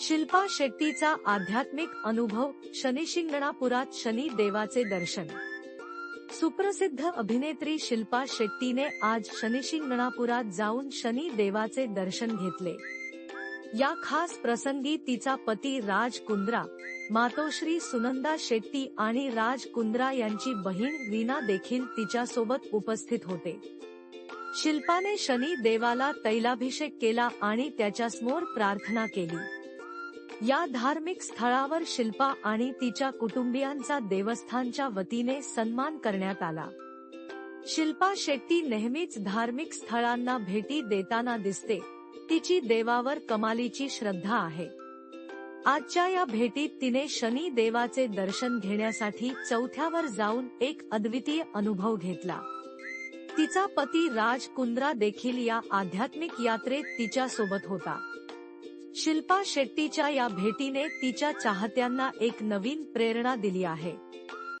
शिल्पा शेट्टीचा आध्यात्मिक अनुभव शनिशिंगणापुरात शनी देवाचे दर्शन. सुप्रसिद्ध अभिनेत्री शिल्पा शेट्टीने आज शनिशिंगणापुरात जाऊन शनी देवाचे दर्शन घेतले. या खास प्रसंगी तिचा पती राज कुंद्रा मातोश्री सुनंदा शेट्टी आणि राज कुंद्रा यांची बहीण रीना देखील तिच्यासोबत उपस्थित होते. शिल्पाने शनी देवाला तैलाभिषेक केला आणि त्याच्यासमोर प्रार्थना केली. या धार्मिक स्थळावर शिल्पा आणि तिच्या कुटुंबियांचा देवस्थानच्या वतीने सन्मान करण्यात आला. शिल्पा शेट्टी नेहमीच धार्मिक स्थळांना भेटी देताना दिसते. तिची देवावर कमालीची श्रद्धा आहे. आजच्या या भेटीत तिने शनी देवाचे दर्शन घेण्यासाठी चौथ्यावर जाऊन एक अद्वितीय अनुभव घेतला. तिचा पती राज कुंद्रा देखील या आध्यात्मिक यात्रेत तिच्या सोबत होता. शिल्पा शेट्टीच्या या भेटीने तिच्या चाहत्यांना एक नवीन प्रेरणा दिली आहे.